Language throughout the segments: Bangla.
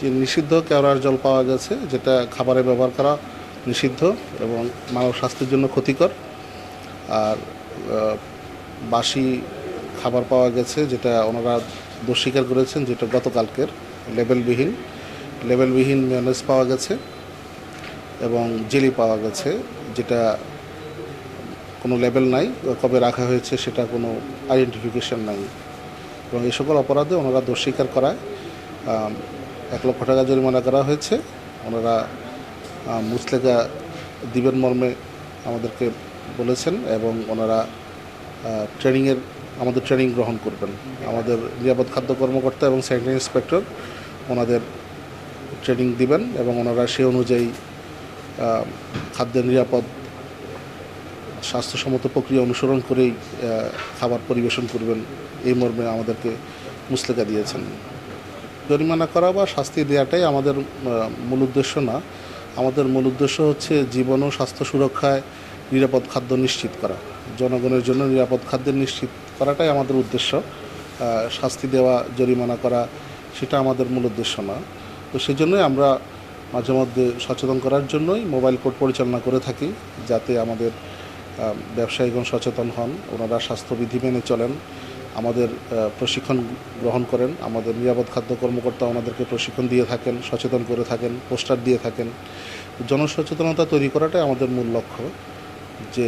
যে নিষিদ্ধ কেওড়ার জল পাওয়া গেছে, যেটা খাবারে ব্যবহার করা নিষিদ্ধ এবং মানব স্বাস্থ্যের জন্য ক্ষতিকর। আর বাসি খাবার পাওয়া গেছে, যেটা ওনারা দোষ স্বীকার করেছেন, যেটা গতকালকের লেবেলবিহীন। লেবেলবিহীন মেয়নেজ পাওয়া গেছে এবং জেলি পাওয়া গেছে, যেটা কোনো লেবেল নাই, কবে রাখা হয়েছে সেটা কোনো আইডেন্টিফিকেশন নাই। এবং এই সকল অপরাধে ওনারা দোষ স্বীকার করায় এক লক্ষ টাকা জরিমানা করা হয়েছে। ওনারা আম, মুচলেকা দিবেন মর্মে আমাদেরকে বলেছেন এবং ওনারা ট্রেনিংয়ের আমাদের ট্রেনিং গ্রহণ করবেন। আমাদের নিরাপদ খাদ্য কর্মকর্তা এবং স্যানিটারি ইন্সপেক্টর ওনাদের ট্রেনিং দিবেন এবং ওনারা সে অনুযায়ী খাদ্যের নিরাপদ স্বাস্থ্যসম্মত প্রক্রিয়া অনুসরণ করেই খাবার পরিবেশন করবেন। এই মর্মে আমাদেরকে মুসলেকা দিয়েছেন। জরিমানা করা বা শাস্তি দেওয়াটাই আমাদের মূল উদ্দেশ্য না। আমাদের মূল উদ্দেশ্য হচ্ছে জীবন ও স্বাস্থ্য সুরক্ষায় নিরাপদ খাদ্য নিশ্চিত করা। জনগণের জন্য নিরাপদ খাদ্যের নিশ্চিত করাটাই আমাদের উদ্দেশ্য। শাস্তি দেওয়া, জরিমানা করা, সেটা আমাদের মূল উদ্দেশ্য না। তো সেই জন্যই আমরা মাঝে মধ্যে সচেতন করার জন্যই মোবাইল কোর্ট পরিচালনা করে থাকি, যাতে আমাদের ব্যবসায়ীগণ সচেতন হন, ওনারা স্বাস্থ্যবিধি মেনে চলেন। আমাদের প্রশিক্ষণ গ্রহণ করেন। আমাদের নিরাপদ খাদ্য কর্মকর্তা ওনাদেরকে প্রশিক্ষণ দিয়ে থাকেন, সচেতন করে থাকেন, পোস্টার দিয়ে থাকেন। জনসচেতনতা তৈরি করাটাই আমাদের মূল লক্ষ্য, যে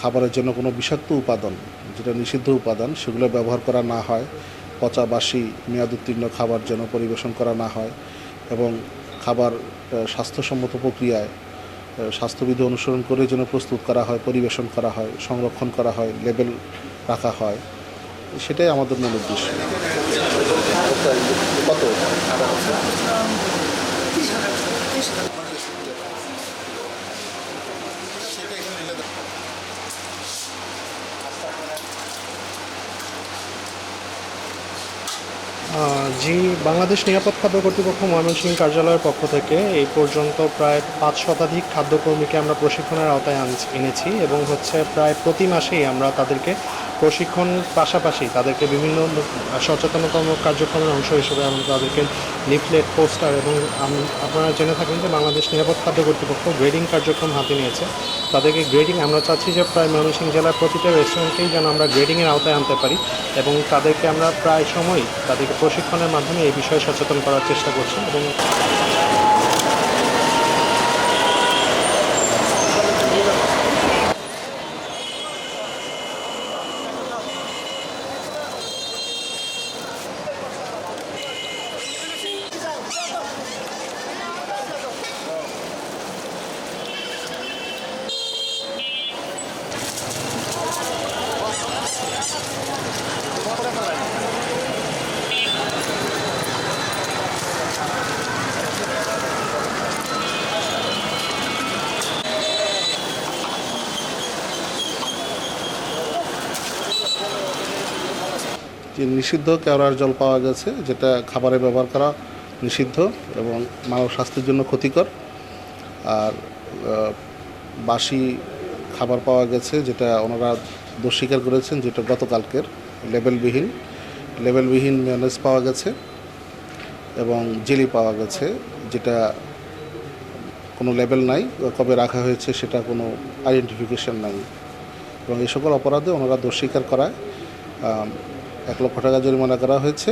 খাবারের জন্য কোনো বিষাক্ত উপাদান, যেটা নিষিদ্ধ উপাদান, সেগুলো ব্যবহার করা না হয়। পচা, বাসি, মেয়াদ উত্তীর্ণ খাবার যেন পরিবেশন করা না হয় এবং খাবার স্বাস্থ্যসম্মত প্রক্রিয়ায় স্বাস্থ্যবিধি অনুসরণ করে যেন প্রস্তুত করা হয়, পরিবেশন করা হয়, সংরক্ষণ করা হয় লেবেল রাখা হয়। সেটাই আমাদের মূল উদ্দেশ্য। জি, বাংলাদেশ নিরাপদ খাদ্য কর্তৃপক্ষ ময়মনসিংহ কার্যালয়ের পক্ষ থেকে এই পর্যন্ত প্রায় পাঁচ শতাধিক খাদ্যকর্মীকে আমরা প্রশিক্ষণের আওতায় এনেছি এবং হচ্ছে প্রায় প্রতি মাসেই আমরা তাদেরকে প্রশিক্ষণ পাশাপাশি তাদেরকে বিভিন্ন সচেতনতামূলক কার্যক্রমের অংশ হিসেবে আমরা তাদেরকে লিফলেট, পোস্টার এবং আপনারা জেনে থাকেন যে বাংলাদেশ নিরাপদ খাদ্য কর্তৃপক্ষ গ্রেডিং কার্যক্রম হাতে নিয়েছে। তাদেরকে গ্রেডিং আমরা চাচ্ছি যে প্রায় ময়মনসিংহ জেলার প্রতিটা রেস্টুরেন্টকেই যেন আমরা গ্রেডিংয়ের আওতায় আনতে পারি এবং তাদেরকে আমরা প্রায় সময় তাদেরকে প্রশিক্ষণের মাধ্যমে এই বিষয়ে সচেতন করার চেষ্টা করছি এবং যে নিষিদ্ধ কেওড়ার জল পাওয়া গেছে, যেটা খাবারে ব্যবহার করা নিষিদ্ধ এবং মানব স্বাস্থ্যের জন্য ক্ষতিকর। আর বাসি খাবার পাওয়া গেছে, যেটা ওনারা দোষ স্বীকার করেছেন, যেটা গতকালকের লেবেলবিহীন। লেবেলবিহীন মেয়নেজ পাওয়া গেছে এবং জেলি পাওয়া গেছে, যেটা কোনো লেবেল নাই, কবে রাখা হয়েছে সেটা কোনো আইডেন্টিফিকেশন নাই। এবং এই সকল অপরাধে ওনারা দোষ স্বীকার করায় এক লক্ষ টাকা জরিমানা করা হয়েছে।